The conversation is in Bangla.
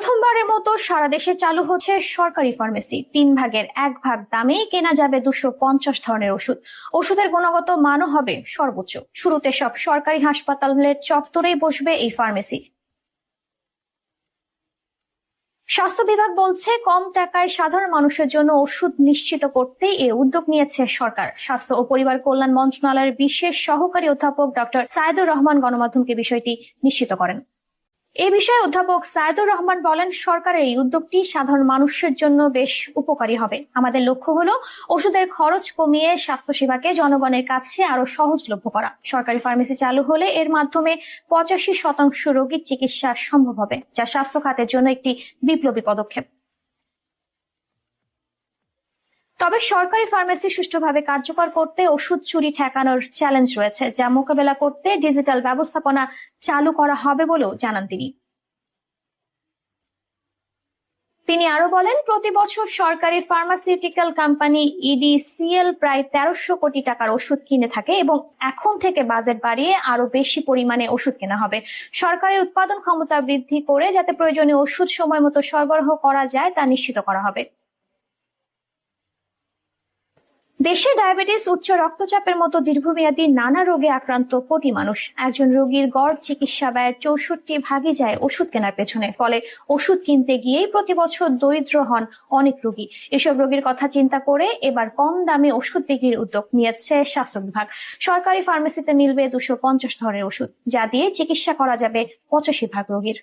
প্রথমবারের মতো সারা দেশে চালু হচ্ছে সরকারি ফার্মেসি। তিন ভাগের এক ভাগ দামেই কেনা যাবে দুশো পঞ্চাশ ধরনের ওষুধ। ওষুধের গুণগত মানও হবে সর্বোচ্চ। শুরুতে সব সরকারি হাসপাতালের চত্বরেই বসবে এই ফার্মেসি। স্বাস্থ্য বিভাগ বলছে, কম টাকায় সাধারণ মানুষের জন্য ওষুধ নিশ্চিত করতে এ উদ্যোগ নিয়েছে সরকার। স্বাস্থ্য ও পরিবার কল্যাণ মন্ত্রণালয়ের বিশেষ সহকারী অধ্যাপক ডক্টর সাইদুর রহমান গণমাধ্যমকে বিষয়টি নিশ্চিত করেন। এ বিষয়ে অধ্যাপক সায়েদুর রহমান বলেন, সরকারের এই উদ্যোগটি সাধারণ মানুষের জন্য বেশ উপকারী হবে। আমাদের লক্ষ্য হলো ওষুধের খরচ কমিয়ে স্বাস্থ্যসেবাকে জনগণের কাছে আরও সহজলভ্য করা। সরকারি ফার্মেসি চালু হলে এর মাধ্যমে পঁচাশি শতাংশ রোগীর চিকিৎসা সম্ভব হবে, যা স্বাস্থ্য খাতের জন্য একটি বিপ্লবী পদক্ষেপ। তবে সরকারি ফার্মেসি সুষ্ঠুভাবে কার্যকর করতে ওষুধ চুরি ঠেকানোর চ্যালেঞ্জ রয়েছে, যা মোকাবেলা করতে ডিজিটাল ব্যবস্থাপনা চালু করা হবে বলেও জানান তিনি। তিনি আরও বলেন প্রতি বছর সরকারি ফার্মাসিউটিক্যাল কোম্পানি ইডিসিএল প্রায় তেরোশো কোটি টাকার ওষুধ কিনে থাকে এবং এখন থেকে বাজেট বাড়িয়ে আরও বেশি পরিমাণে ওষুধ কেনা হবে। সরকারের উৎপাদন ক্ষমতা বৃদ্ধি করে যাতে প্রয়োজনীয় ওষুধ সময় মতো সরবরাহ করা যায় তা নিশ্চিত করা হবে। দেশে ডায়াবেটিস, উচ্চ রক্তচাপের মতো দীর্ঘমেয়াদী নানা রোগে আক্রান্ত কোটি মানুষ। একজন রোগীর গড় চিকিৎসা ব্যয়ের চৌষট্টি ভাগে যায় ওষুধ কেনার পেছনে। ফলে ওষুধ কিনতে গিয়েই প্রতি বছর দরিদ্র হন অনেক রোগী। এসব রোগীর কথা চিন্তা করে এবার কম দামে ওষুধ বিক্রির উদ্যোগ নিয়েছে স্বাস্থ্য বিভাগ। সরকারি ফার্মেসিতে মিলবে দুশো পঞ্চাশ ধরনের ওষুধ, যা দিয়ে চিকিৎসা করা যাবে পঁচাশি ভাগ রোগীর।